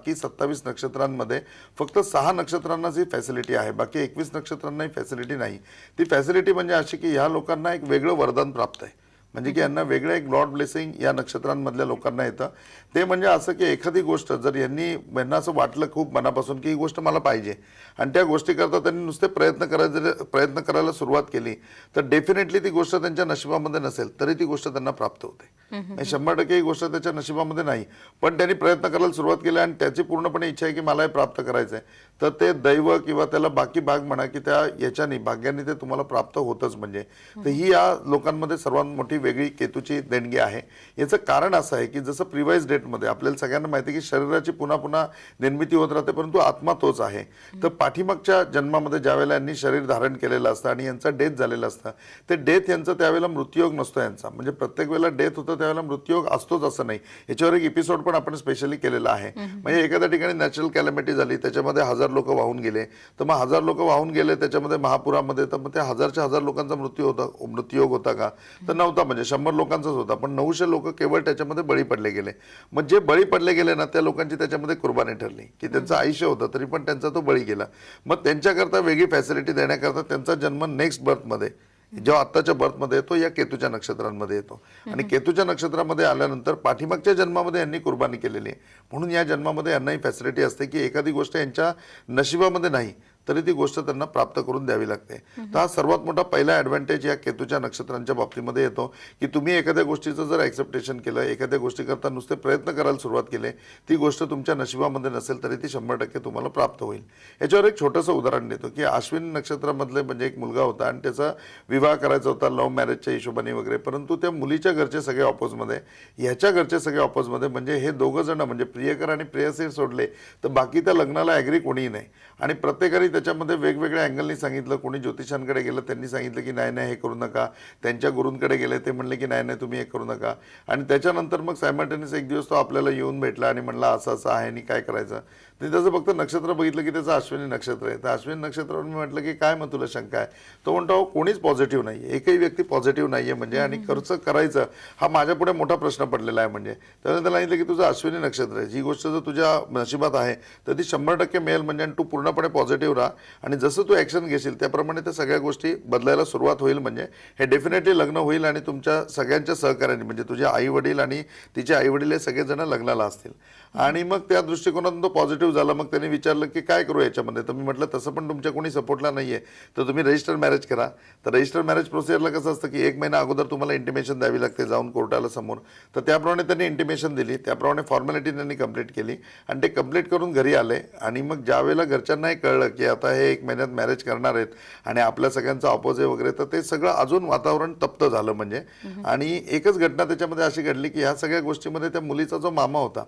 बाकी सत्तावीस नक्षत्रांमध्ये फक्त सहा नक्षत्रांनाच ही फॅसिलिटी आहे. बाकी एकवीस नक्षत्रांना ही फॅसिलिटी नाही. ती फॅसिलिटी म्हणजे अशी की ह्या लोकांना एक वेगळं वरदान प्राप्त आहे. म्हणजे की यांना वेगळं एक लॉर्ड ब्लेसिंग या नक्षत्रांमधल्या लोकांना येतं. ते म्हणजे असं की एखादी गोष्ट जर यांनी यांना असं वाटलं खूप मनापासून की ही गोष्ट मला पाहिजे. आणि त्या गोष्टीकरता त्यांनी नुसते प्रयत्न करायचे प्रयत्न करायला सुरुवात केली. तर डेफिनेटली ती गोष्ट त्यांच्या नशिबामध्ये नसेल तरी ती गोष्ट त्यांना प्राप्त होते. आणि शंभर टक्के ही गोष्ट त्याच्या नशिबामध्ये नाही. पण त्यांनी प्रयत्न करायला सुरुवात केली आणि त्याची पूर्णपणे इच्छा आहे की मला हे प्राप्त करायचं आहे. तर ते दैव किंवा त्याला बाकी भाग म्हणा की त्या याच्यानी भाग्याने ते तुम्हाला प्राप्त होतच म्हणजे. तर ही या लोकांमध्ये सर्वात मोठी वेगळी केतूची देणगी आहे. याचं कारण असं आहे की जसं प्रिवाईज डेटमध्ये आपल्याला सगळ्यांना माहिती आहे की शरीराची पुन्हा पुन्हा निर्मिती होत राहते परंतु आत्मा तोच आहे. तर पाठीमागच्या जन्मामध्ये ज्यावेळेला यांनी शरीर धारण केलेलं असतं आणि यांचं डेथ झालेलं असतं ते डेथ यांचं त्यावेळेला मृत्यूयोग नसतो यांचा. म्हणजे प्रत्येक वेळेला डेथ होतं त्यावेळेला मृत्यूयोग असतोच असं नाही. याच्यावर एक एपिसोड पण आपण स्पेशली केलेला आहे. म्हणजे एखाद्या ठिकाणी नॅचरल कॅलॅमिटी झाली त्याच्यामध्ये हजार लोक वाहून गेले. तर मग हजार लोक वाहून गेले त्याच्यामध्ये महापुरामध्ये तर मग त्या हजारच्या हजार लोकांचा मृत्यू होता मृत्यूयोग होता का? तर नव्हता म्हणजे शंभर लोकांचाच होता. पण नऊशे लोक केवळ त्याच्यामध्ये बळी पडले गेले. मग जे बळी पडले गेले ना त्या लोकांची त्याच्यामध्ये कुर्बानी ठरली. की त्यांचं आयुष्य होतं तरी पण त्यांचा तो बळी गेला. मग त्यांच्याकरता वेगळी फॅसिलिटी देण्याकरता त्यांचा जन्म नेक्स्ट बर्थमध्ये जेव्हा आत्ताच्या बर्थमध्ये येतो या केतूच्या नक्षत्रांमध्ये येतो. आणि केतूच्या नक्षत्रामध्ये आल्यानंतर पाठीमागच्या जन्मामध्ये यांनी कुर्बानी केलेली आहे. म्हणून या जन्मामध्ये यांना ही फॅसिलिटी असते की एखादी गोष्ट यांच्या नशिबामध्ये नाही. तरी ती गोष्ट त्यांना प्राप्त करून द्यावी लागते. तर हा सर्वात मोठा पहिला ॲडव्हान्टेज या केतूच्या नक्षत्रांच्या बाबतीमध्ये येतो की तुम्ही एखाद्या गोष्टीचं जर ॲक्सेप्टेशन केलं एखाद्या गोष्टीकरता नुसते प्रयत्न करायला सुरुवात केले ती गोष्ट तुमच्या नशिबामध्ये नसेल तरी ती शंभर टक्के तुम्हाला प्राप्त होईल. याच्यावर एक छोटंसं उदाहरण देतो की अश्विन नक्षत्रामधले म्हणजे एक मुलगा होता आणि त्याचा विवाह करायचा होता लव्ह मॅरेजच्या हिशोबाने वगैरे परंतु त्या मुलीच्या घरचे सगळे ऑपोजमध्ये ह्याच्या घरचे सगळे ऑपोजमध्ये म्हणजे हे दोघं जण म्हणजे प्रियकर आणि प्रेयसी सोडले तर बाकी त्या लग्नाला ॲग्री कोणीही नाही. आणि प्रत्येकाने त्याच्यामध्ये वेगवेगळ्या अँगलनी सांगितलं. कोणी ज्योतिषांकडे गेलं त्यांनी सांगितलं की नाही नाही हे करू नका. त्यांच्या गुरूंकडे गेले ते म्हणले की नाही नाही तुम्ही हे करू नका. आणि त्याच्यानंतर मग सायमल्टेनियस एक दिवस तो आपल्याला येऊन भेटला आणि म्हणला असं असं आहे आणि काय करायचं? ते त्याचं फक्त नक्षत्र बघितलं की त्याचं अश्विनी नक्षत्र आहे. तर अश्विनी नक्षत्रावर मी म्हटलं की काय मग तुला शंका आहे? तो म्हणतो कोणीच पॉझिटिव्ह नाही आहे एकही व्यक्ती पॉझिटिव्ह नाही आहे म्हणजे आणि खर्च करायचं हा माझ्यापुढे मोठा प्रश्न पडलेला आहे म्हणजे. त्याने त्याला सांगितलं की तुझं अश्विनी नक्षत्र आहे. जी गोष्ट जर तुझ्या नशिबात आहे तर ती शंभर टक्के मिळेल म्हणजे आणि तू पूर्णपणे पॉझिटिव्ह राहा आणि जसं तू ॲक्शन घेशील त्याप्रमाणे त्या सगळ्या गोष्टी बदलायला सुरुवात होईल म्हणजे हे डेफिनेटली लग्न होईल आणि तुमच्या सगळ्यांच्या सहकार्याने म्हणजे तुझे आई वडील आणि तिचे आई वडील हे सगळेजण लग्नाला असतील. आणि मग त्या दृष्टिकोनातून तो पॉझिटिव्ह झाला. मग त्यांनी विचारलं की काय करू याच्यामध्ये? तर मी म्हटलं तसं पण तुमच्या कोणी सपोर्टला नाही आहे तर तुम्ही रजिस्टर मॅरेज करा. तर रजिस्टर मॅरेज प्रोसिजरला कसं असतं की एक महिना अगोदर तुम्हाला इंटिमेशन द्यावी लागते जाऊन कोर्टाला समोर. तर त्याप्रमाणे त्यांनी इंटिमेशन दिली. त्याप्रमाणे फॉर्मॅलिटी त्यांनी कंप्लीट केली. आणि ते कंप्लीट करून घरी आले. आणि मग ज्या वेळेला घरच्यांनाही कळलं की आता हे एक महिन्यात मॅरेज करणार आहेत आणि आपल्या सगळ्यांचं ऑपोज आहे वगैरे तर ते सगळं अजून वातावरण तप्त झालं म्हणजे. आणि एकच घटना त्याच्यामध्ये अशी घडली की ह्या सगळ्या गोष्टीमध्ये त्या मुलीचा जो मामा होता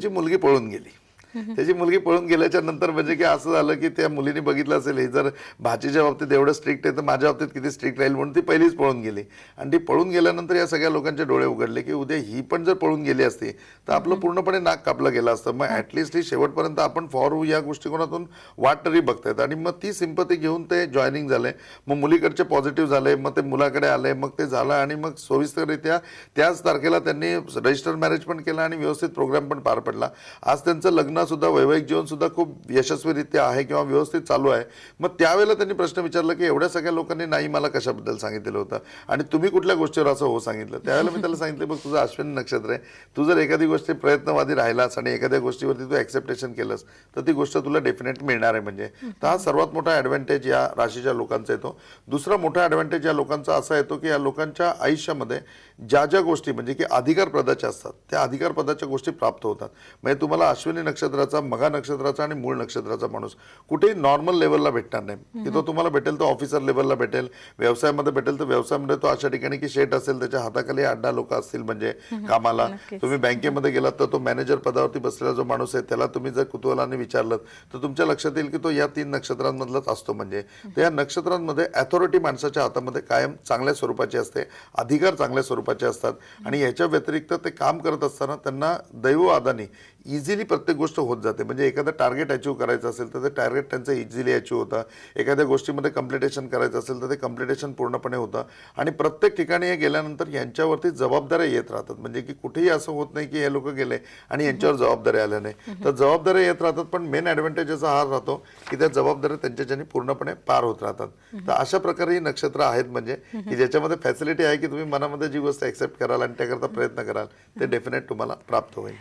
त्याची मुलगी पळून गेली. त्याची मुलगी पळून गेल्याच्यानंतर म्हणजे की असं झालं की त्या मुलीने बघितलं असेल हे जर भाचीच्या बाबतीत एवढं स्ट्रिक्ट आहे तर माझ्या बाबतीत किती स्ट्रिक्ट राहील म्हणून ती पहिलीच पळून गेली. आणि ती पळून गेल्यानंतर या सगळ्या लोकांचे डोळे उघडले की उद्या ही पण जर पळून गेली असती तर आपलं पूर्णपणे नाक कापलं गेलं असतं. मग ॲटलिस्ट ही शेवटपर्यंत आपण फॉर या गोष्टीकोनातून वाट तरी बघतायत. आणि मग ती सिंपती घेऊन ते जॉईनिंग झाले. मग मुलीकडचे पॉझिटिव्ह झाले मग ते मुलाकडे आले मग ते झालं आणि मग सोयीस्कररित्या त्याच तारखेला त्यांनी रजिस्टर मॅरेज पण केलं आणि व्यवस्थित प्रोग्राम पण पार पडला. आज त्यांचं लग्न सुद्धा वैवाहिक जीवन सुद्धा खूप यशस्वीरित्या आहे किंवा व्यवस्थित चालू आहे. मग त्यावेळेला त्यांनी प्रश्न विचारला की एवढ्या सगळ्या लोकांनी नाही मला कशाबद्दल सांगितलेलं होतं? आणि तुम्ही कुठल्या गोष्टीवर असं हो सांगितलं? त्यावेळेला मी त्याला सांगितलं बघ तुझं अश्विनी नक्षत्र आहे. तू जर एखादी गोष्टी प्रयत्नवादी राहिलास आणि एखाद्या गोष्टीवरती तू ॲक्सेप्टेशन केलंस तर ती गोष्ट तुला डेफिनेट मिळणार आहे म्हणजे. तर हा सर्वात मोठा ॲडव्हान्टेज या राशीच्या लोकांचा येतो. दुसरा मोठा ॲडव्हान्टेज या लोकांचा असा येतो की या लोकांच्या आयुष्यामध्ये ज्या ज्या गोष्टी म्हणजे की अधिकारपदाच्या असतात त्या अधिकारपदाच्या गोष्टी प्राप्त होतात. म्हणजे तुम्हाला अश्विनी नक्षत्र नक्षत्राचा मघा नक्षत्राचा आणि मूळ नक्षत्राचा माणूस कुठेही नॉर्मल लेवलला भेटणार नाही. की तो तुम्हाला भेटेल तो ऑफिसर लेवलला भेटेल. व्यवसायामध्ये भेटेल तर व्यवसायामध्ये तो अशा ठिकाणी की शेट असेल त्याच्या हाताखाली अड्डा लोक असतील म्हणजे कामाला. तुम्ही बँकेमध्ये गेलात तर तो मॅनेजर पदावरती बसलेला जो माणूस आहे त्याला तुम्ही जर कुतूहलाने विचारलं तर तुमच्या लक्षात येईल की तो या तीन नक्षत्रांमधलाच असतो म्हणजे. तर या नक्षत्रांमध्ये अथॉरिटी माणसाच्या हातामध्ये कायम चांगल्या स्वरूपाची असते अधिकार चांगल्या स्वरूपाचे असतात. आणि याच्या व्यतिरिक्त ते काम करत असताना त्यांना दैव आदानी इझिली प्रत्येक गोष्ट होत जाते. म्हणजे एखादं टार्गेट अचीव करायचं असेल तर ते टार्गेट त्यांचं इझिली अचीव होतं. एखाद्या गोष्टीमध्ये कम्प्लिटेशन करायचं असेल तर ते कम्प्लिटेशन पूर्णपणे होतं. आणि प्रत्येक ठिकाणी हे गेल्यानंतर यांच्यावरती जबाबदाऱ्या येत राहतात. म्हणजे की कुठेही असं होत नाही की हे लोक गेले आणि यांच्यावर जबाबदाऱ्या आल्या नाही तर जबाबदाऱ्या येत राहतात पण मेन ॲडव्हान्टेज हा राहतो की त्या जबाबदाऱ्या त्यांच्याच्याने पूर्णपणे पार होत राहतात. तर अशा प्रकारे ही नक्षत्र आहेत म्हणजे की ज्याच्यामध्ये फॅसिलिटी आहे की तुम्ही मनामध्ये जी गोष्ट ॲक्सेप्ट कराल आणि त्याकरता प्रयत्न कराल ते डेफिनेट तुम्हाला प्राप्त होईल.